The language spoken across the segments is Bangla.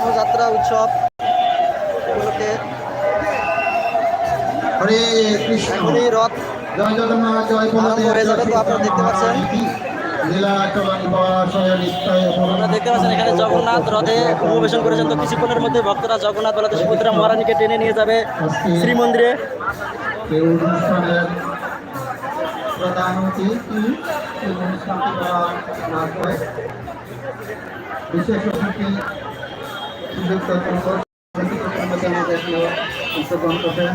রথযাত্রা উৎসব উপলক্ষে এখনই রথ জগন্নাথ হয়ে যাবে তো আপনারা দেখতে পাচ্ছেন। আপনারা দেখতে পাচ্ছেন এখানে জগন্নাথ রথে উপবেশন করেছেন। তো কিছুক্ষণের মধ্যে ভক্তরা জগন্নাথ বলাতে সুভদ্রা মহারানীকে টেনে নিয়ে যাবে শ্রীমন্দিরে। এই প্রধান অতিথি অনুষ্ঠানটি করা বিশেষ অতিথি সুযোগ দর্শন করে আমাদের অংশগ্রহণ করবেন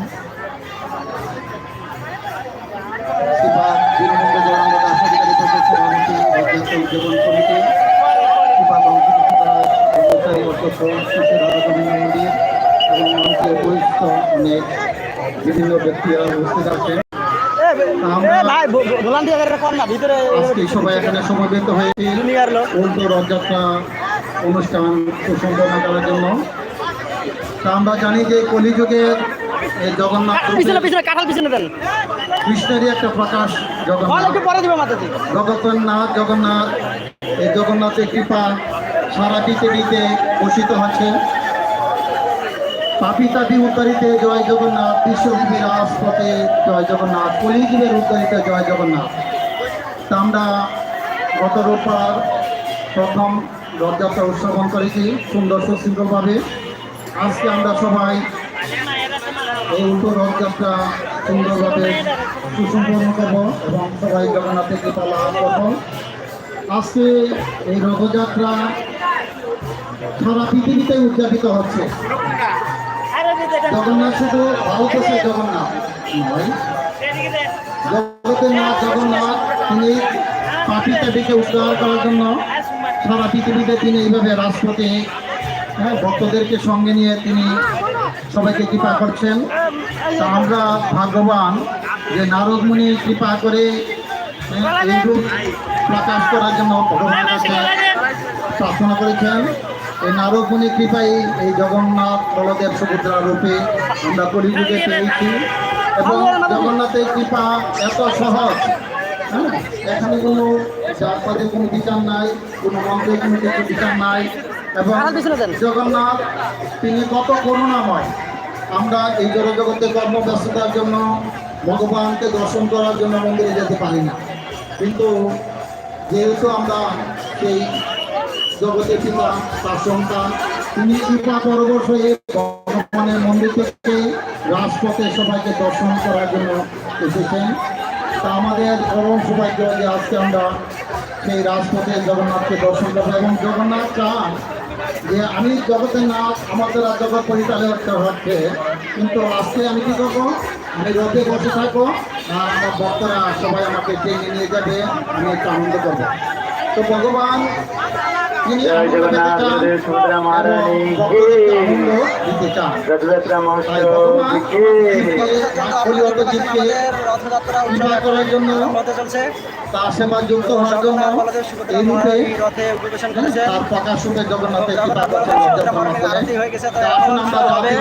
উদযাপন কমিটি মন্দির এবং মঞ্চে বরিষ্ঠ অনেক বিভিন্ন ব্যক্তিরা উপস্থিত আছেন ভাই ভোলান দিয়ে না ভিতরে আজকে সবাই এখানে সমবেত হয়েছে উল্টো রথযাত্রা অনুষ্ঠান সুসম্পন্ন করার জন্য। তা আমরা জানি যে কলিযুগের এই জগন্নাথ কৃষ্ণেরই একটা প্রকাশ জগন্নাথ। জগন্নাথ জগন্নাথ এই জগন্নাথের কৃপা সারা পৃথিবীতে ঘোষিত হচ্ছে। পাপি তাপি উদ্ধারিতে জয় জগন্নাথ বিশ্বজীবী রাজপথে জয় জগন্নাথ কলিযুগের উদ্ধারিতে জয় জগন্নাথ। তা আমরা গত রোববার প্রথম রথযাত্রা উৎসবন করেছি, সুন্দর সুশৃঙ্খলভাবে আজকে আমরা সবাই এই উল্টো রথযাত্রা সুন্দরভাবে সুসম্পন্ন করব এবং সবাই জগন্নাথের কৃপা লাভ করব। আজকে এই রথযাত্রা সারা পৃথিবীতে উদযাপিত হচ্ছে। জগন্নাথ শুধু ভারতবর্ষের জগন্নাথ নয়, জগতের নাথ জগন্নাথ তিনি পাপি তাপিকে উদ্ধার করার জন্য সারা পৃথিবীতে তিনি এইভাবে রাজপথে হ্যাঁ ভক্তদেরকে সঙ্গে নিয়ে তিনি সবাইকে কৃপা করছেন। তা আমরা ভাগ্যবান যে নারদমুনি কৃপা করে হ্যাঁ, এই রূপ প্রকাশ করার জন্য ভগবানের কাছে প্রার্থনা করেছেন। এই নারদমুনি কৃপাই এই জগন্নাথ বলদেব সুভদ্রা রূপে আমরা কলিযুগে পেয়েছি এবং জগন্নাথের কৃপা এত সহজ হ্যাঁ এখানে কোনো জাতপাতের কোনো বিচার নাই কোনো মন্ত্রের কোনো কিছু বিচার নাই। এবং জগন্নাথ তিনি কত করুণাময়। আমরা এই জগতের কর্মব্যস্ততার জন্য ভগবানকে দর্শন করার জন্য মন্দিরে যেতে পারি না। কিন্তু যেহেতু আমরা সেই জগতের পিতা তার সন্তান তিনি কৃপা পরবশ হয়ে ভগবানের মন্দির থেকে রাজপথে সবাইকে দর্শন করার জন্য এসেছেন। তা আমাদের পরম সৌভাগ্য যে আজকে আমরা সেই রাজপথে জগন্নাথকে দর্শন করব। এবং জগন্নাথ চান যে আমি জগতের না, আমাদের দ্বারা জগৎ একটা হচ্ছে। কিন্তু আজকে আমি কি করব? আমি রোদে বসে থাকব আর আমার ভক্তরা সবাই আমাকে টেনে নিয়ে যাবে। আমি একটু আনন্দ করব। তো ভগবান রথযাত্রা জন্য সেবা রথে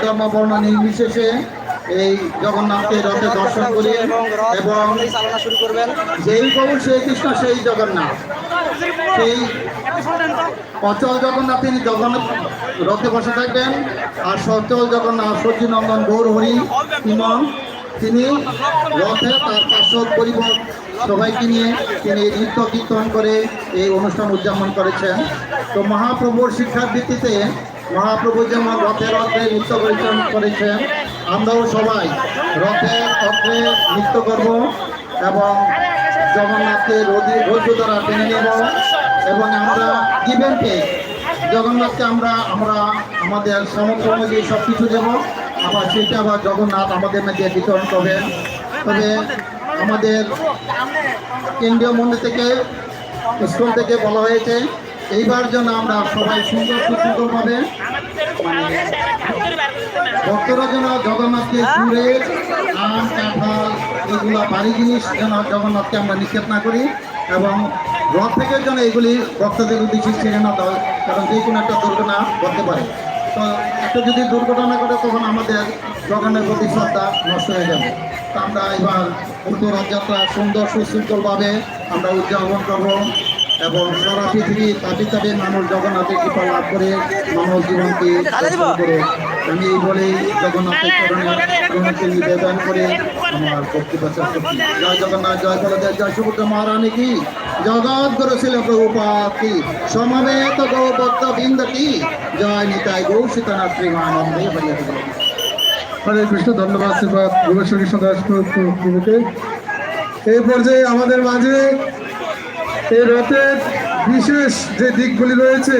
ধর্ম বর্ণ নির্বিশেষে এই জগন্নাথকে রথে দর্শন করি এবং চালনা শুরু করবেন যেই প্রভু সেই কৃষ্ণ সেই জগন্নাথ সেই অচল জগন্নাথ তিনি জগন্নাথ রথে বসে থাকবেন। আর সচল জগন্নাথ সচিনন্দন গৌর হরি ইমন তিনি রথে তার পার্শ্বদ পরিবার সবাইকে নিয়ে তিনি নৃত্য কীর্তন করে এই অনুষ্ঠান উদযাপন করেছেন। তো মহাপ্রভুর শিক্ষার ভিত্তিতে মহাপ্রভু যেমন রথে রথে নৃত্য পরিচালন করেছেন, আমরাও সবাই রথে রথে নৃত্য করব এবং জগন্নাথকে রোদি রোদ্র দ্বারা টেনে নেব এবং আমরা গিভেন টেক জগন্নাথকে আমরা আমরা আমাদের সামর্থ্য অনুযায়ী সব কিছু দেবো, আবার সেটা আবার জগন্নাথ আমাদের মধ্যে বিতরণ করবেন। তবে আমাদের কেন্দ্রীয় মন্দির থেকে, স্কুল থেকে বলা হয়েছে, এইবার জন্য আমরা সবাই সুন্দর সুন্দরভাবে ভক্তরা যেন জগন্নাথকে ঘুরে আম, কাঁঠাল এগুলো বাড়ি জিনিস যেন জগন্নাথকে আমরা নিক্ষেপ না করি এবং রথ থেকে যেন এগুলি ভক্তদের উদ্দেশ্যে ছেড়ে না দেয় কারণ যে কোনো একটা দুর্ঘটনা ঘটতে পারে। তো একটা যদি দুর্ঘটনা ঘটে, তখন আমাদের জগন্নাথের প্রতি শ্রদ্ধা নষ্ট হয়ে যাবে। তো আমরা এবার উল্টো রথযাত্রা সুন্দর সুশৃঙ্খলভাবে আমরা উদযাপন করব। এবং সারা পৃথিবী তাপি তাপে মানুষ জগন্নাথের কৃপা লাভ করে মানব জীবনকে করে। আমি এই বলেই জগন্নাথের চরণে জগন্নাথকে নিবেদন করে আমার করছি। জয় জগন্নাথ, জয় বলদেব জয় সুভদ্র মহারানী কি? জগৎ গুরু শিল প্রভুপাত সমাবেত গৌভক্ত বৃন্দ কি? জয় নিতাই গৌ সীতানাথ প্রেমানন্দে হরিয়া হরে কৃষ্ণ, ধন্যবাদ শ্রীপাদ যুবেশ্বরী সদাস এই পর্যায়ে আমাদের মাঝে এই রথের বিশেষ যে দিকগুলি রয়েছে,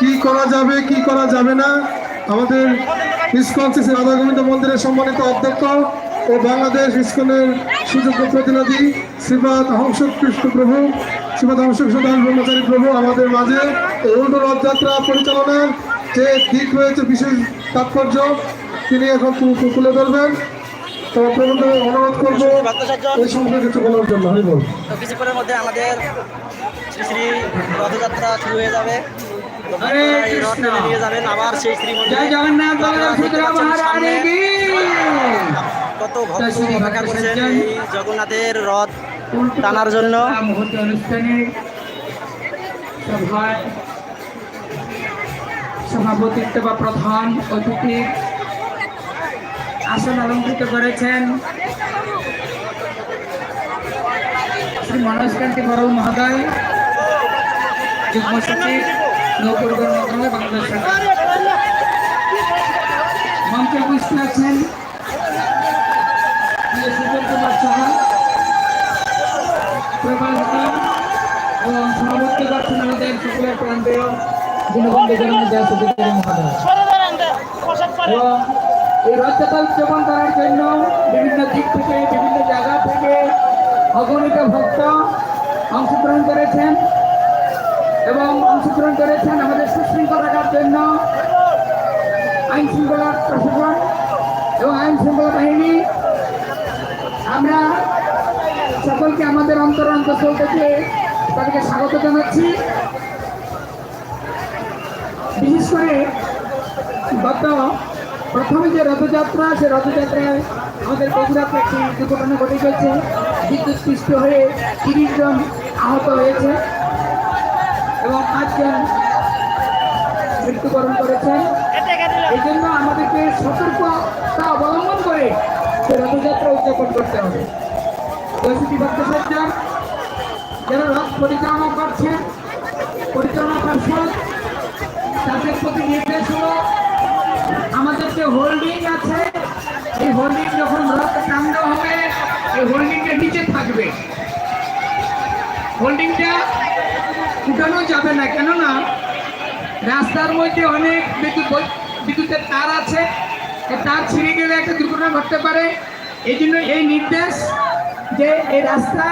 কি করা যাবে, কি করা যাবে না, আমাদের ইস্কন শ্রী রাধা গোবিন্দ মন্দিরের সম্মানিত অধ্যক্ষ ও বাংলাদেশ ইস্কনের সুযোগ্য প্রতিনিধি শ্রীপাদ হংস কৃষ্ণ প্রভু, শ্রীপাদ হংস কৃষ্ণদাস ব্রহ্মচারী প্রভু আমাদের মাঝে এই উল্টো রথযাত্রা পরিচালনার যে দিক রয়েছে, বিশেষ তাৎপর্য, তিনি এখন তুলে ধরবেন। তো প্রবন্ধে অনুরোধ করব এই সম্পর্কে কিছু বলার জন্য হরি বল। তো কিছুক্ষণের মধ্যে আমাদের শ্রী শ্রী রথযাত্রা শুরু হয়ে যাবে। নিয়ে যাবেন আবার সেই শ্রী মন্দিরে জয় জগন্নাথ বলরাম সুভদ্রা মহারানী কি কত ভক্ত জয় অপেক্ষা করছেন এই জগন্নাথের রথ টানার জন্য। সভাপতিত্ব বা প্রধান অতিথি আসন অলঙ্কৃত করেছেন শ্রী মনোজ কান্তি বড়ল মহোদয় যুগ্ম সচিব নৌপরিবহন মন্ত্রণালয় বাংলাদেশ সরকার। মঞ্চে উপস্থিত আছেন সুজন কুমার সাহা প্রবাসী এবং সভাপতি করছেন আমাদের সকলের প্রান্তীয় মহোদয়। এবং এই রথযাত্রা উদযাপন করার জন্য বিভিন্ন দিক থেকে, বিভিন্ন জায়গা থেকে অগণিত ভক্ত অংশগ্রহণ করেছেন এবং অংশগ্রহণ করেছেন আমাদের সুশৃঙ্খল রাখার জন্য আইন শৃঙ্খলা প্রশাসন এবং আইন শৃঙ্খলা বাহিনী। আমরা সকলকে আমাদের অন্তর অন্তঃস্থল তাদেরকে স্বাগত জানাচ্ছি। বিশেষ করে গত প্রথমে যে রথযাত্রা, সে রথযাত্রায় আমাদের বগুড়াতে একটি দুর্ঘটনা ঘটে গেছে। বিদ্যুৎ পৃষ্ঠ হয়ে তিরিশ জন আহত হয়েছে এবং পাঁচজন মৃত্যুবরণ করেছেন এই জন্য আমাদেরকে সতর্কতা অবলম্বন করে সে রথযাত্রা উদযাপন করতে হবে। দশটি ভক্ত সজ্জন যারা রথ পরিচালনা করছেন, পরিচালনা পর্ষদ, তাদের প্রতি হোল্ডিং আছে, এই হোল্ডিং যখন রথ টাঙ্গা হবে, এই হোল্ডিংটা নিচে থাকবে। হোল্ডিংটা উঠানো যাবে না, কেননা রাস্তার মধ্যে অনেক বিদ্যুৎ বিদ্যুতের তার আছে। তার ছিঁড়ে গেলে একটা দুর্ঘটনা ঘটতে পারে। এই জন্য এই নির্দেশ যে এই রাস্তা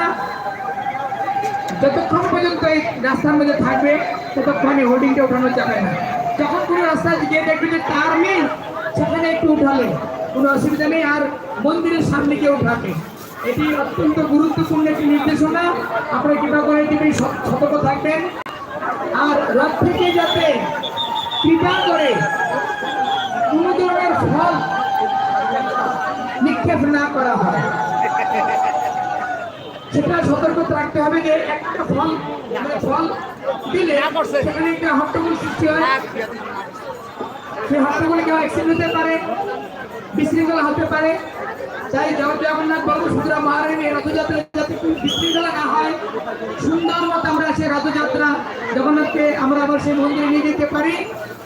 যতক্ষণ পর্যন্ত এই রাস্তার মধ্যে থাকবে, ততক্ষণ এই হোর্ডিংটা উঠানো যাবে না। যখন কোনো রাস্তায় গিয়ে দেখবে যে তার নেই একটু উঠালে, কোনো অসুবিধা নেই। আর মন্দিরের সামনে কেউ উঠাবে এটি অত্যন্ত গুরুত্বপূর্ণ একটি নির্দেশনা। আপনারা কৃপা করে এটি সতর্ক থাকবেন। আর রথ থেকে যাতে কৃপা করে, কোনো ধরনের ফল নিক্ষেপ না করা হয়। সেটা সতর্ক রাখতে হবে যে একটা ফল মানে ফল দিলে সেখানে একটা হট্টগোল সৃষ্টি হয়। সেই হট্টগোলে কেউ অ্যাক্সিডেন্ট হতে পারে বিশৃঙ্খলা হতে পারে। তাই জগন্নাথ বাবু সুতরাং মহারানী রথযাত্রা যাতে কোনো বিশৃঙ্খলা না হয়, সুন্দর মতো আমরা সেই রথযাত্রা জগন্নাথকে আমরা আবার সেই মন্দিরে নিয়ে যেতে পারি।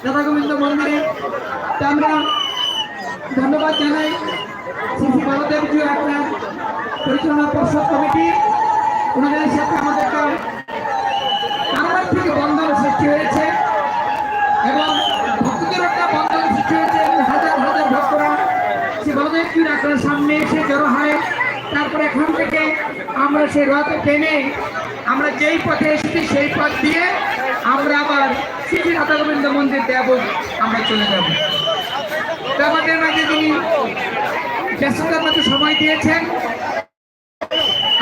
রাধা গোবিন্দ মন্দিরে তা আমরা ধন্যবাদ জানাই শ্রী শ্রী আপনার পরিচালনা পর্ষদ কমিটি। ওনাদের সাথে আমাদের কারবার থেকে বন্ধন সৃষ্টি হয়েছে। এখান থেকে আমরা সেই রথে টেনে আমরা যেই পথে এসেছি সেই পথ দিয়ে আমরা আবার শ্রী রাধা গোবিন্দ মন্দির দেব, আমরা চলে যাব আমাদের মাঝে যিনি ব্যস্ততার মধ্যে সময় দিয়েছেন,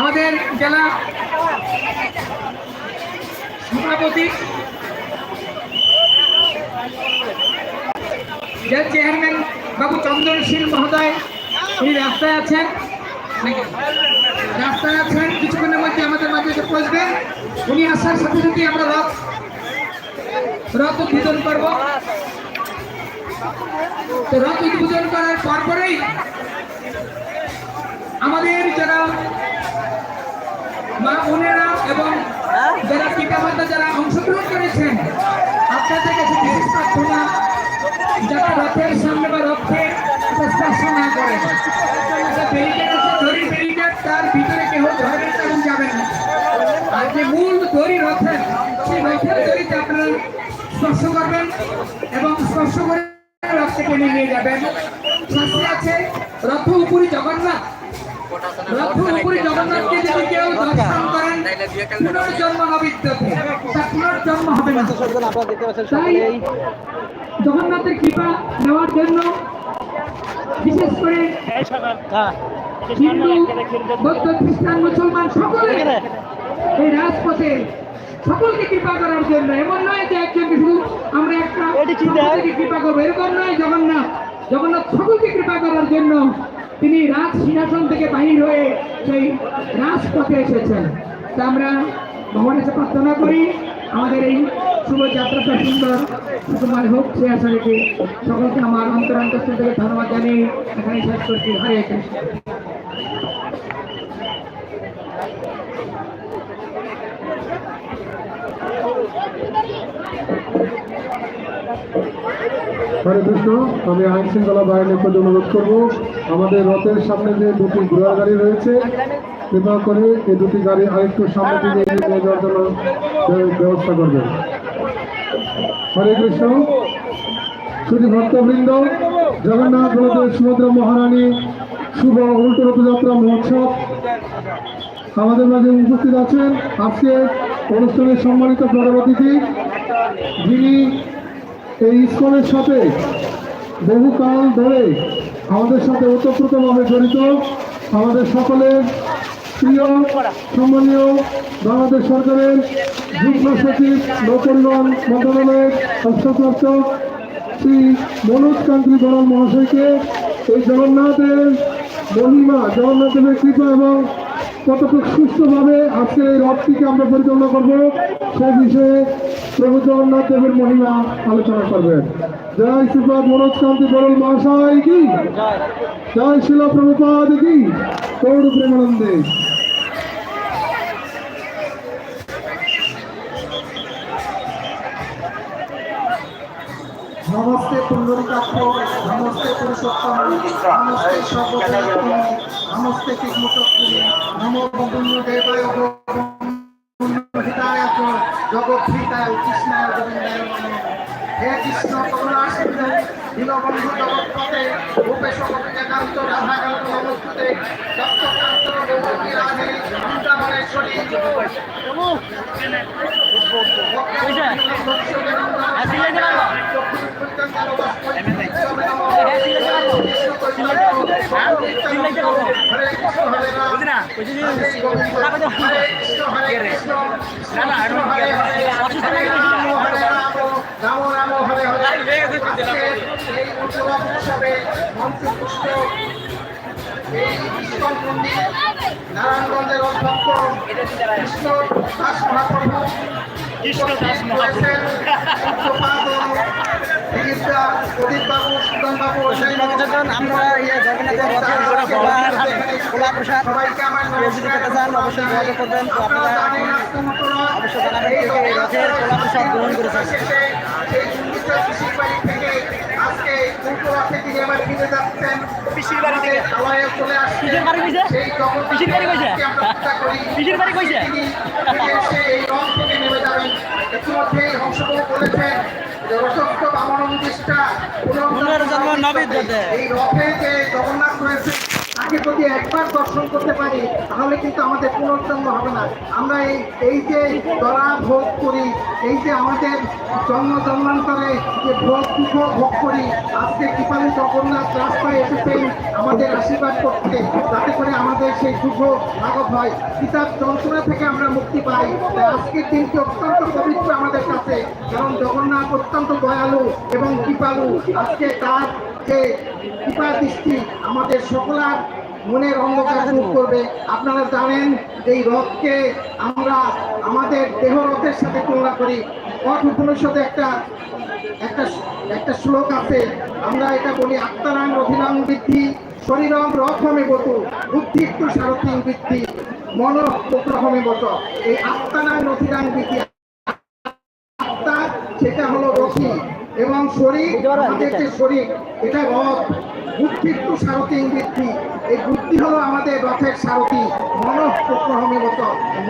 আমাদের জেলা সভাপতি চেয়ারম্যান বাবু চন্দনশীল মহোদয় উনি রাস্তায় আছেন? রাস্তায় আছেন, কিছুক্ষণের মধ্যে আমাদের মাঝে এসে পৌঁছবেন উনি আসার সাথে সাথে আমরা রথ রথ উদ্বোধন করব। তো রথ উদ্বোধন করার পরপরেই আমাদের যারা মা বোনেরা এবং যারা পিতা মাতা যারা অংশগ্রহণ করেছেন মূল দড়ি রথের সেই রথের দড়িতে আপনারা স্পর্শ করবেন এবং স্পর্শ করে রথকে টেনে নিয়ে যাবেন। শাস্ত্রে আছে রথ উপরি জগন্নাথ। রথ উপরি জগন্নাথকে যদি কেউ দর্শন করেন পুনর্জন্ম নবিদ্যতে তার পুনর্জন্ম হবে না। তাই জগন্নাথের কৃপা নেওয়ার জন্য বিশেষ করে হ্যাঁ হিন্দু বৌদ্ধ খ্রিস্টান মুসলমান সকলে এই রাজপথে সকলকে কৃপা করার জন্য। এমন নয় যে একজনকে শুধু আমরা একটা কৃপা করব। এরকম নয় জগন্নাথ। জগন্নাথ সকলকে কৃপা করার জন্য তিনি রাজ সিংহাসন থেকে বাহির হয়ে সেই রাজপথে এসেছেন। তা আমরা ভগবানের কাছে প্রার্থনা করি আমাদের এই শুভ যাত্রাটা সুন্দর সুকুমার হোক সে আশা রেখে সকলকে আমার অন্তরান্তস্থ থেকে ধন্যবাদ জানিয়ে এখানে শেষ করছি। হরে কৃষ্ণ। হরে কৃষ্ণ, আমি আইন শৃঙ্খলা বাহিনীর প্রতি অনুরোধ করব, আমাদের রথের সামনে যে দুটি ঘোড়া গাড়ি রয়েছে, কৃপা করে এই দুটি গাড়ি আরেকটু সামনে দিকে এগিয়ে নিয়ে যাওয়ার জন্য ব্যবস্থা করবেন। হরে কৃষ্ণ শুধু ভক্তবৃন্দ, জগন্নাথ বলদেব সুভদ্রা মহারানী, শুভ উল্টো রথযাত্রা মহোৎসব, আমাদের মাঝে উপস্থিত আছেন আজকে অনুষ্ঠানের সম্মানিত প্রধান অতিথি, যিনি এই ইস্কনের সাথে বহুকাল ধরে আমাদের সাথে ওতপ্রোতভাবে জড়িত আমাদের সকলের প্রিয়, সম্মানীয় বাংলাদেশ সরকারের যুগ্ম সচিব নৌকল্যাণ মন্ত্রণালয়ের অংশপ্রাপ্ত শ্রী মনোজ কান্তি বরণ মহাশয়কে এই জগন্নাথের মহিমা জগন্নাথ দেবের কৃপা এবং কতটুকু সুস্থভাবে আজকে এই রথটিকে আমরা পরিচালনা করব সেই বিষয়ে প্রভু জগন্নাথ দেবের মহিমা আলোচনা করবেন। জয় শ্রীপাদ মনোজ কান্তি বরল মহাশয় কি? জয় শিল প্রভুপাদ কি? গৌর প্রেমানন্দে। নমস্তে পুণ্ডরিকাক্ষ, নমস্তে পুরুষোত্তম, নমস্তে সর্বপ্রতম নমস্তে কৃষ্ণচক্রী নম বন্ধুন্য দেবায় চ জগৎহিতায় কৃষ্ণায় গোবিন্দায়। হে কৃষ্ণ করুণা সিন্ধু দীনবন্ধু জগৎপতে রূপে সকলিকান্ত রাধাকান্ত নমস্তুতে দত্তকান্ত গৌরী রাধে বৃন্দাবনেশ্বরী রাম রাম হরে হরে আজকে এই উৎসব উৎসবে মন্ত্রপুষ্ট এই ইস্কন মন্দির নারায়ণগঞ্জের অধ্যক্ষ কৃষ্ণ দাস মহাপ্রভু কৃষ্ণ দাস মহাপ্রভু। প্রদীপ বাবু সুদন বাবু যখন আমরা ইয়ে জগন্নাথের রথের গোলা প্রসাদ সবাইকে আমার কেউ যদি পেতে চান অবশ্যই যোগাযোগ করবেন। তো আপনারা অবশ্যই জানাবেন কে কে এই রথের গোলা প্রসাদ গ্রহণ করেছেন সেই সুন্দর কৃষির বাড়ি থেকে আজকে উল্টো রথে তিনি আবার ফিরে যাচ্ছেন পিসির বাড়ি থেকে? আলয়ে চলে আসছে পিসির বাড়ি কইছে? সেই জগন্নাথ পিসির বাড়ি কইছে? পিসির বাড়ি কইছে? তিনি এই রথ থেকে নেমে যাবেন ইতিমধ্যে হংসদেব বলেছেন যে বামন উদ্দিষ্টা পুনর্জন্ম নবীদ্যতে। এই রথে যে জগন্নাথ রয়েছে তাকে যদি একবার দর্শন করতে পারি, তাহলে কিন্তু আমাদের পুনর্জন্ম হবে না। আমরা এই এই যে দরা ভোগ করি, এই যে আমাদের জন্ম জন্মান্তরে যে ভোগ দুঃখ ভোগ করি, আজকে কৃপালী জগন্নাথ রাস্তায় এসেছেন আমাদের আশীর্বাদ করতে, যাতে করে আমাদের সেই দুঃখ লাঘব হয়। পিতার যন্ত্রণা থেকে আমরা মুক্তি পাই। আজকের দিনটি অত্যন্ত পবিত্র আমাদের কাছে। কারণ জগন্নাথ অত্যন্ত দয়ালু এবং কৃপালু। আজকে তার যে কৃপা দৃষ্টি আমাদের সকলার মনের অন্ধকার দূর করবে। আপনারা জানেন এই রথকে আমরা আমাদের দেহ রথের সাথে তুলনা করি। পথ উপনিষদে একটা একটা একটা শ্লোক আছে। আমরা এটা বলি আত্মারাং রথিনাং বৃদ্ধি শরীরম রথমে বতু বুদ্ধি একটু সারথিং বৃদ্ধি মন প্রহমে বত। এই আত্মারাং রথিনাং বৃদ্ধি আত্মা সেটা হলো রথি এবং শরীর আমাদের যে শরীর এটা রথ। একটু সারথি বৃদ্ধি এই বুদ্ধি হলো আমাদের রথের সারথি বত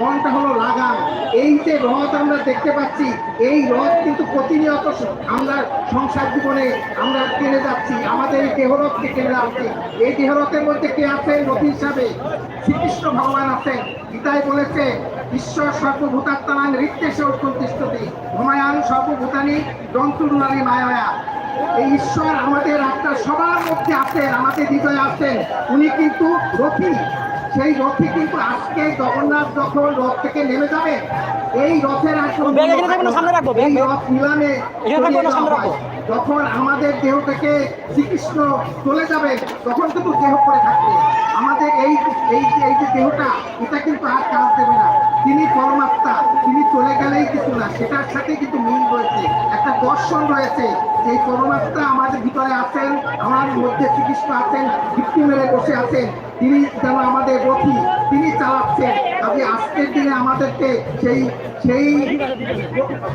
মনটা হলো লাগাম। এই যে রথ আমরা দেখতে পাচ্ছি, এই রথ কিন্তু প্রতিনিয়ত আমরা সংসার জীবনে আমরা যাচ্ছি। আমাদের এই দেহরথকে এই দেহরথের মধ্যে কে আছে? রথ হিসাবে শ্রীকৃষ্ণ ভগবান আছেন। গীতায় বলেছে, ঈশ্বর সর্বভূতাত্মানাং ঋত্যেশে উৎকন্তিষ্ঠতি ভমায়ান সর্বভূতানি দন্তুরুণালী মায়া এই ঈশ্বর আমাদের আত্মার সবার মধ্যে আছেন আমাদের হৃদয়ে আছেন উনি কিন্তু রথী সেই রথে কিন্তু আজকে জগন্নাথ যখন রথ থেকে নেমে যাবে। এই রথের এই রথ নিলামে। যখন আমাদের দেহ থেকে শ্রীকৃষ্ণ চলে যাবে তখন কিন্তু দেহ করে থাকবে। আমাদের এই এই যে এই যে দেহটা এটা কিন্তু আর কাজ দেবে না। তিনি পরমাত্মা তিনি চলে গেলেই কিছু না সেটার সাথে কিন্তু মিল রয়েছে। একটা দর্শন রয়েছে যে এই পরমাত্মা আমাদের ভিতরে আছেন আমার মধ্যে শ্রীকৃষ্ণ আছেন ভিত্তি মেরে বসে আছেন। তিনি যেন আমাদের গতি তিনি চালাচ্ছেন। কাজে আজকের দিনে আমাদেরকে সেই সেই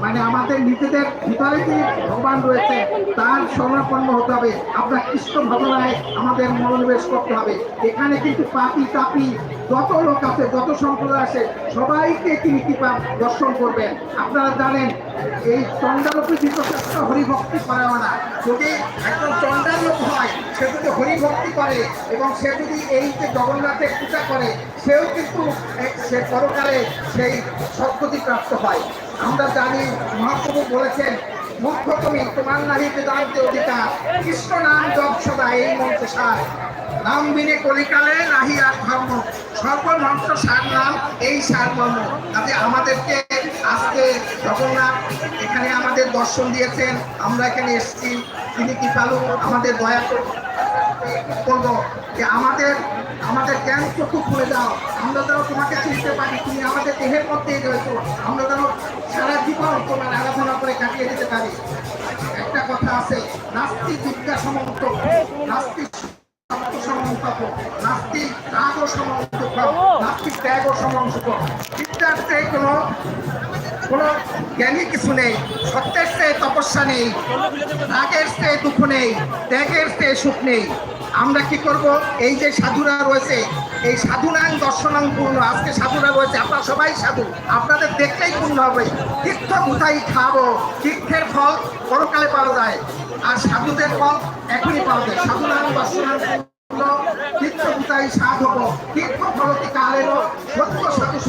মানে আমাদের নিজেদের ভিতরে যে ভগবান রয়েছে, তার স্মরণাপন্ন হতে হবে। আমরা কৃষ্ণ ভাবনায় আমাদের মনোনিবেশ করতে হবে। এখানে কিন্তু পাপি তাপি যত লোক আছে, যত সম্প্রদায় আছে, সবাইকে তিনি কৃপা দর্শন করবেন। আপনারা জানেন, এই চন্দ্রালোপী বিশ্বশ্রেষ্ঠ হরিভক্তি করে না যদি একজন চন্দ্রার লোক হয়, সে যদি হরিভক্তি করে এবং সে যদি এই যে জগন্নাথের পূজা করে, সেও কিন্তু সে পরকালে সেই সদ্গতি প্রাপ্ত হয়। আমরা জানি, মহাপ্রভু বলেছেন মূর্খ তুমি তোমার নাহি বেদান্তে অধিকার। কৃষ্ণ নাম জপ সদা এই মন্ত্র সার। নাম বিনে কলিকালে নাহি আর ধর্ম। সর্বধ্বংস সার নাম, এই সার মর্ম। তাতে আমাদেরকে আজকে জগন্নাথ এখানে আমাদের দর্শন দিয়েছেন। আমরা এখানে এসেছি। তিনি কি পালু আমাদের দয়া করে বলব যে আমাদের আমাদের জ্ঞান চক্ষু খুলে দাও। আমরা যেন তোমাকে চিনতে পারি, তুমি আমাদের দেহের মধ্যেই রয়েছো। আমরা যেন সারা জীবন তোমার আরাধনা করে কাটিয়ে দিতে পারি। একটা কথা আছে, নাস্তিক বিদ্যা সমন্ত নাস্তিক নাস্তিক কোনো কোনো কিছু নেই। সত্যের তপস্যা নেই। রাগের চেয়ে দুঃখ নেই। ত্যাগের চেয়ে সুখ নেই। আমরা কি করব? এই যে সাধুরা রয়েছে, এই সাধুনাং দর্শনাং পূর্ণ। আজকে সাধুরা রয়েছে। আপনারা সবাই সাধু। আপনাদের দেখলেই পূর্ণ হবে। তীর্থ কোথায় খাব? তীর্থের ফল পরকালে পাওয়া যায়। আর সাধুদের ফল এখনই পাওয়া যায়। সাধুনাং দর্শনাং পূর্ণ তীর্থভূতাই সাধ হব তীর্থ ফলতি কালেরও সত্য সাধু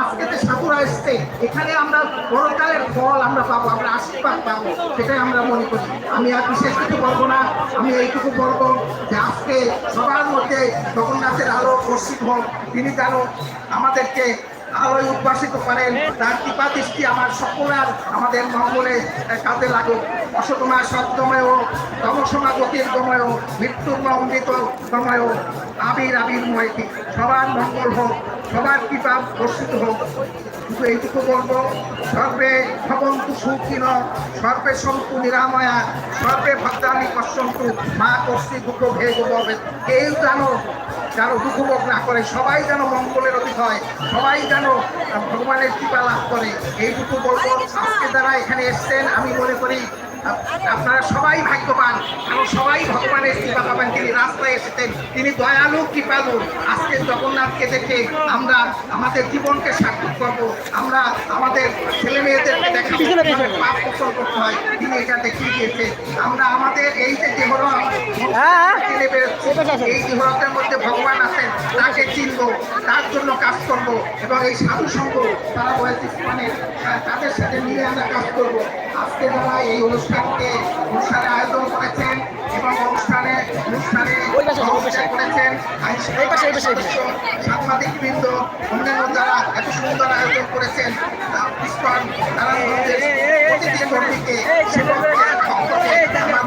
আজকে যে সাধুরা এসছে, এখানে আমরা পরকালের ফল আমরা পাবো, আমরা আশীর্বাদ পাবো, সেটাই আমরা মনে করি। আমি আর বিশেষ বলব না, আমি এইটুকু বলব যে আজকে সবার মধ্যে জগন্নাথের আলো প্রসিদ্ধ তিনি যেন আমাদেরকে আলোয় উদ্ভাসিত করেন। তার কৃপা দৃষ্টি আমার সকলের, আমাদের মঙ্গলে কাজে লাগুক। অসতমা সত্যময় তমসমা জ্যোতির্গময় মৃত্যুর অমৃত সময় আবির আবির্ময় সবার মঙ্গল হোক, সবার কৃপা বর্ষিত হোক। শুধু এইটুকু বলব, সর্বে ভবন্তু সুখিন, সর্বে সন্তু নিরাময়া, সর্বে ভদ্রানি পশ্যন্তু, মা কর্ষি দুঃখ ভেগ কেউ জানো যেন দুঃখ ভোগ না করে, সবাই যেন মঙ্গলের অতীত হয় সবাই যেন ভগবানের কৃপা লাভ করে। এইটুকু বলব, আজকে যারা এখানে এসছেন, আমি মনে করি আপনারা সবাই ভাগ্যবান। কারণ সবাই ভগবানের কৃপা পাবেন। তিনি রাস্তায় এসেছেন। তিনি দয়ালু কৃপালু। আজকে জগন্নাথকে দেখে আমরা আমাদের জীবনকে সার্থক করব। আমরা আমাদের ছেলে মেয়েদেরকে দেখা পাপ পোষণ করতে হয়। তিনি এটা দেখিয়ে দিয়েছে। আমরা আমাদের এই যে দেহরম হ্যাঁ। বেরোচ্ছি, এই দেহরতের মধ্যে ভগবান আছেন তাকে চিনব তার জন্য কাজ করব এবং এই সাধু সঙ্গ তারা রয়েছে মানে তাদের সাথে মিলে আমরা কাজ করব। আজকে যারা এই অনুষ্ঠানকে অনুষ্ঠানে আয়োজন করেছেন এবং অনুষ্ঠানে অনুষ্ঠানে করেছেন সাংবাদিক বৃন্দ অন্যান্য যারা এত সুন্দর আয়োজন করেছেন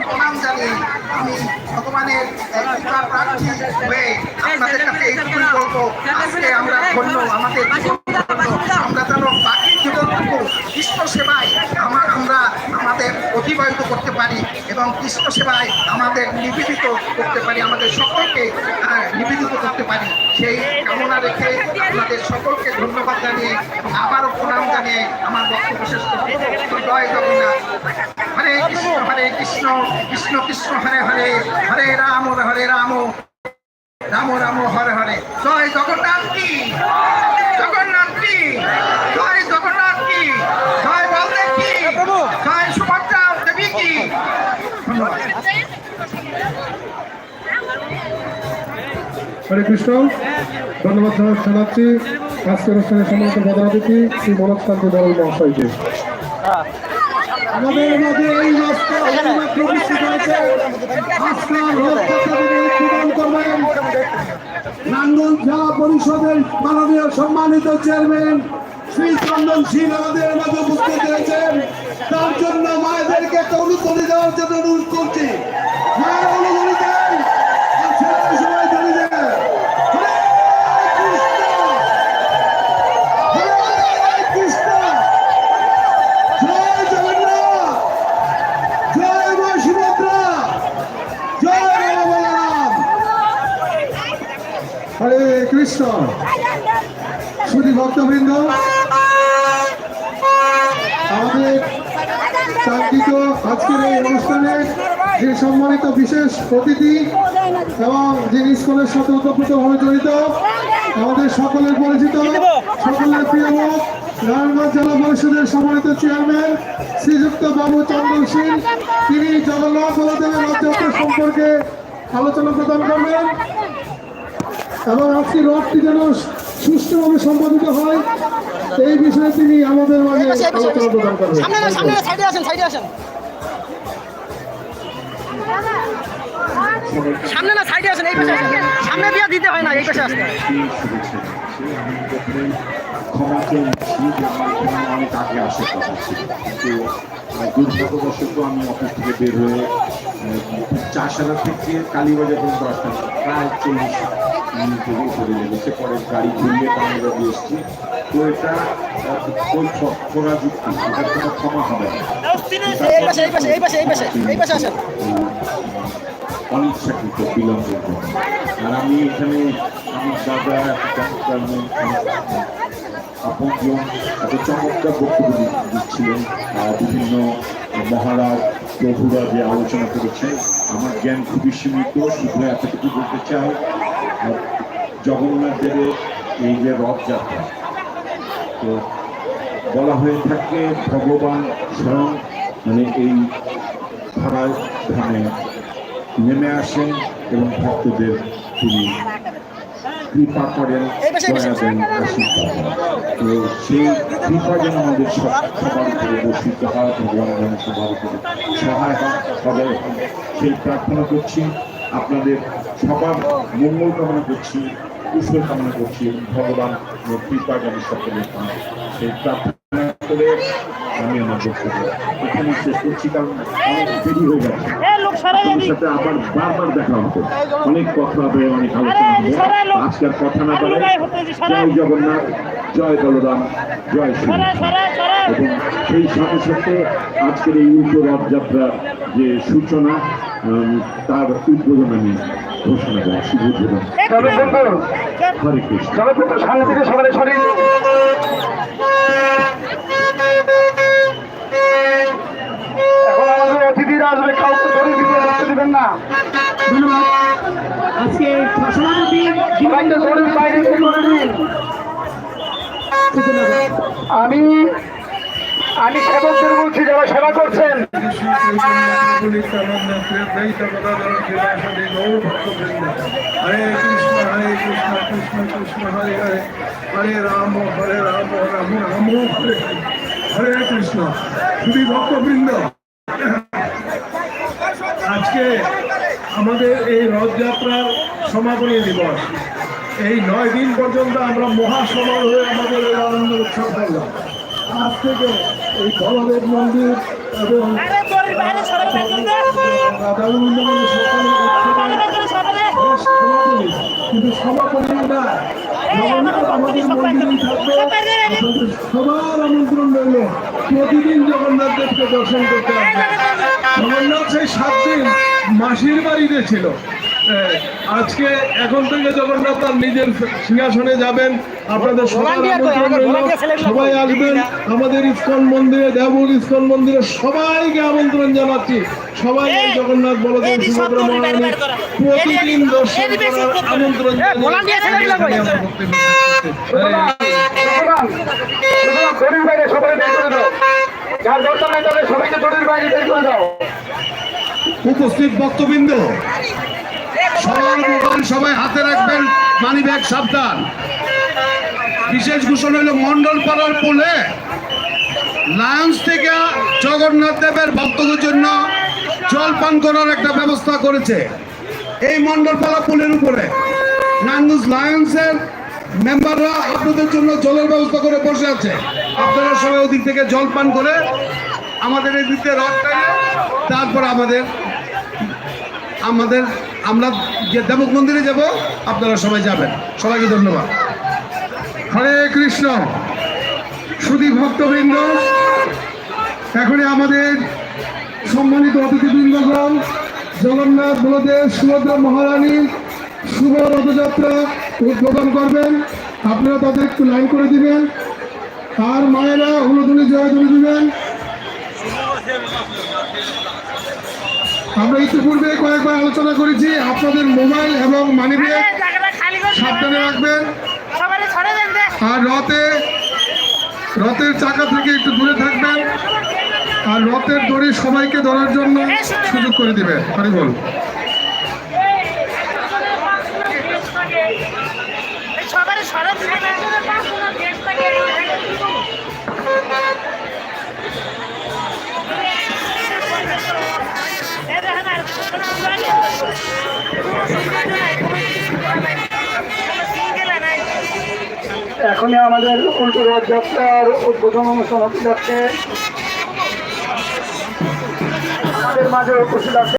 প্রণাম জানিয়ে আমি ভগবানের প্রার্থী হয়ে আপনাদের কাছে এইটুকুই বলব আজকে আমরা ধন্য আমাদের আমরা যেন বাকি জীবনটুকু ঈশ্বর সেবায় কৃপা প্রার্থী হয়ে আপনাদের কৃষ্ণ সেবায় আমাদের নিবেদিত করতে পারি, আমাদের সকলকে নিবেদিত করতে পারি। সেই কামনা রেখে আপনাদের সকলকে ধন্যবাদ জানিয়ে এবং আবারও প্রণাম জানিয়ে আমার বক্তব্য শেষ করছি। জয় জগন্নাথ। হরে কৃষ্ণ হরে কৃষ্ণ কৃষ্ণ কৃষ্ণ, হরে হরে হরে রাম হরে রাম রাম রাম, হরে হরে। জয় জগন্নাথ কি? জগন্নাথ কি জয় জগন্নাথ কি জয় বলদেব কি জয় সুভদ্রা দেবী কি ধন্যবাদ হরে কৃষ্ণ, ধন্যবাদ জানা- জানাচ্ছি আজকের অনুষ্ঠানের সম্মানিত প্রধান অতিথি শ্রী মনোজ কান্তি বরল মহাশয়কে। আমাদের মাঝে এই রাস্তা পরিষদের মাননীয় সম্মানিত চেয়ারম্যান শ্রী চন্দন সিং আমাদের মাঝে উপস্থিত হয়েছেন। তার জন্য, মায়েদেরকে একটা অনুমতি দেওয়ার জন্য অনুরোধ করছি। মায়ের অনুমতি দেন সবাই রাম বলরাম হরে কৃষ্ণ। শুধু ভক্তবৃন্দ, আমাদের কাঙ্ক্ষিত আজকের এই অনুষ্ঠানে যে সম্মানিত বিশেষ অতিথি এবং যিনি স্কুলের সাথে ওতপ্রোতভাবে জড়িত, আমাদের সকলের পরিচিত, সকলের প্রিয় মুখ নারায়ণগঞ্জ জেলা পরিষদের সম্মানিত চেয়ারম্যান শ্রীযুক্ত বাবু চন্দন সিং। তিনি জগন্নাথ বলদেবের রথযাত্রা সম্পর্কে আলোচনা প্রদান করবেন। এবং আজকে রথটি যেন সুষ্ঠুভাবে সম্পাদিত হয় এই বিষয়ে তিনি আমাদের মাঝে আলোচনা প্রদান করবেন সামনে না সামনে সাইডে আসেন সাইডে আসেন। সামনে না সাইডে আসেন এই পাশে আসেন। সামনে দিয়ে দিতে হয় না এই পাশে আসতে এখানে অনেক আগে আসার কথা ছিল কিন্তু দুর্ভাগ্যবশত আমি অফিস থেকে বের হয়ে। থেকে কালীবাজার পর্যন্ত আসতাম প্রায় চল্লিশ গাড়ি ঘুরিয়ে বাংলা দিয়ে এসেছি। তো এটা আহ, ওই খ- যুক্তি এটার কোনো ক্ষমা হবে অনিচ্ছাকৃত বিলম্বের জন্য আর আমি এখানে আমার দাদা ডাক্তার আপনজন এত চমৎকার বক্তব্য দিচ্ছিলেন। বিভিন্ন মহারাজ প্রভুরা যে আলোচনা করেছেন আমার জ্ঞান খুবই সীমিত শুধু এতটুকু বলতে চাই জগন্নাথ দেবের এই যে রথযাত্রা, তো বলা হয়ে থাকে ভগবান স্বয়ং মানে এই ধরায় ধামে নেমে আসেন এবং ভক্তদের তিনি কৃপা করেন, দয়া দেন, আশীর্বাদ তো সেই কৃপা যেন আমাদের সব- সবার উপরে বর্ষিত হয়, ভগবান যেন সবার উপরে সহায় হয়। সবাই সেই প্রার্থনা করছি, আপনাদের সবার মঙ্গল কামনা করছি কুশল কামনা করছি ভগবান কৃপা যেন সকলের পান। সেই প্রার্থনা করে আমি আমার বক্তব্য এখানে শেষ করছি কারণ অনেক দেরি হয়ে গেছে। সাথে আবার বারবার দেখা হবে। অনেক কথা হবে অনেক আলোচনা হবে। আজকের কথা না বলে জয় জগন্নাথ। জয় বলরাম জয় শ্রী এবং সেই সাথে সাথে আজকের এই উল্টো রথযাত্রার যে সূচনা তার উদ্বোধন আমি ঘোষণা দেয় শুভ উদ্বোধন। হরে কৃষ্ণ। সামনে থেকে সবাই সরিয়ে অতিথিরা আসবে কাউকে ধরে দিতে রাখতে দিবেন না। ধন্যবাদ। আজকে সভাপতি বাইরে করে দিন আমি আমি সেবকদের বলছি যারা সেবা করছেন। হরে কৃষ্ণ হরে রাম হরে রাম রাম রাম হরে হরে কৃষ্ণ শুধু ভক্তবৃন্দ আজকে আমাদের এই রথযাত্রার সমাপনী দিবস। এই নয় দিন পর্যন্ত আমরা মহাসমার হয়ে আমাদের এই আনন্দ উৎসব করলাম আজ থেকে এই বলদেব মন্দির এবং কিন্তু সমাপনী না আমাদের মন্দিরেই থাকবে। সবার আমন্ত্রণ রইল। প্রতিদিন জগন্নাথ দেবকে দর্শন করতে আসবে। জগন্নাথ সেই সাত দিন মাসির বাড়িতে ছিল। আজকে এখন থেকে জগন্নাথ তার নিজের সিংহাসনে যাবেন। আপনাদের সবাই আসবেন। আমাদের ইস্কন মন্দিরে দেবুল ইস্কন মন্দিরে সবাইকে আমন্ত্রণ জানাচ্ছি। সবাই জগন্নাথ বলদেব সুভদ্রা মহারানী প্রতিদিন দর্শন করার আমন্ত্রণ যার দরকার নেই তাদের সবাইকে বাইরে বের করে দাও উপস্থিত বক্তবৃন্দ সবাই হাতে রাখবেন। মানি ব্যাগ সাবধান। বিশেষ ঘোষণা হলো মন্ডল পাড়ার পোলে লায়ন্স থেকে জগন্নাথ দেবের ভক্তদের জন্য জল পান করার একটা ব্যবস্থা করেছে। এই মন্ডলপাড়া পুলের উপরে নাঙ্গুস লায়ন্সের মেম্বাররা আপনাদের জন্য জলের ব্যবস্থা করে বসে আছে। আপনারা সবাই ওদিক থেকে জল পান করে আমাদের এই দিকে রথ তারপর আমাদের আমাদের আমরা দেবক মন্দিরে যাব, আপনারা সবাই যাবেন। সবাইকে ধন্যবাদ। হরে কৃষ্ণ। সুদী ভক্তবৃন্দ, এখনই আমাদের সম্মানিত অতিথিবৃন্দগণ, জগন্নাথ বলদেব সুভদ্রা মহারানী শুভ রথযাত্রা উদ্বোধন করবেন। আপনারা তাদের একটু লাইন করে দিবেন। আর মায়েরা হলুদুলি জয় তুলে দিবেন। আমরা ইতিপূর্বে কয়েকবার আলোচনা করেছি আপনাদের মোবাইল এবং মানি ব্যাগ সাবধানে রাখবেন। আর রথে রথের চাকা থেকে একটু দূরে থাকবেন। আর রথের দড়ি সবাইকে ধরার জন্য সুযোগ করে দিবে হরি বল। এখনই আমাদের উল্টো রথযাত্রার উদ্বোধন অনুষ্ঠান হতে যাচ্ছে। আমাদের মাঝে উপস্থিত আছে।